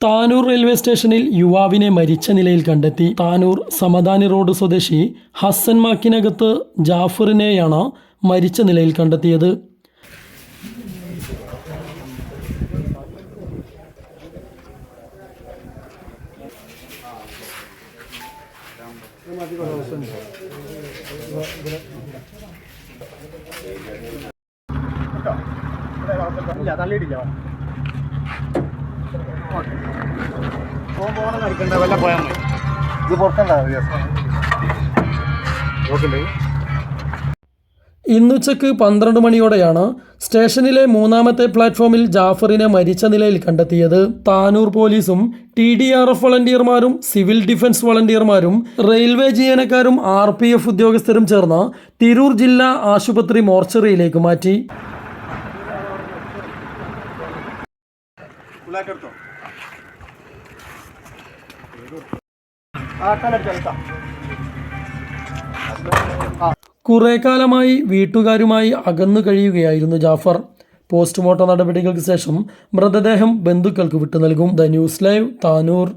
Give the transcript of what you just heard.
Tanur railway സ്റ്റേഷനിൽ യുവാവിനെ മരിച്ച നിലയിൽ കണ്ടെത്തി താനൂർ സമദാനി റോഡ് സ്വദേശി ഹസൻ മാക്കിനകത്ത് ജാഫറിനെയാണ് മരിച്ച നിലയിൽ കണ്ടെത്തിയത് തള്ളിയിട്ടില്ല ഇത് ഇന്നുച്ചക്ക് പന്ത്രണ്ട് മണിയോടെയാണ് സ്റ്റേഷനിലെ മൂന്നാമത്തെ പ്ലാറ്റ്ഫോമിൽ ജാഫറിനെ മരിച്ച നിലയിൽ കണ്ടെത്തിയത്. താനൂർ പോലീസും ടി ഡി ആർ എഫ് വളണ്ടിയർമാരും സിവിൽ ഡിഫൻസ് വളണ്ടിയർമാരും റെയിൽവേ ജീവനക്കാരും ആർ പി എഫ് ഉദ്യോഗസ്ഥരും ചേർന്ന് തിരൂർ ജില്ലാ ആശുപത്രി മോർച്ചറിയിലേക്ക് മാറ്റി. കുറെ കാലമായി വീട്ടുകാരുമായി അകന്നു കഴിയുകയായിരുന്നു ജാഫർ. പോസ്റ്റ്മോർട്ടം നടപടികൾക്ക് ശേഷം മൃതദേഹം ബന്ധുക്കൾക്ക് വിട്ടു നൽകും ദ ന്യൂസ് ലൈവ് താനൂർ.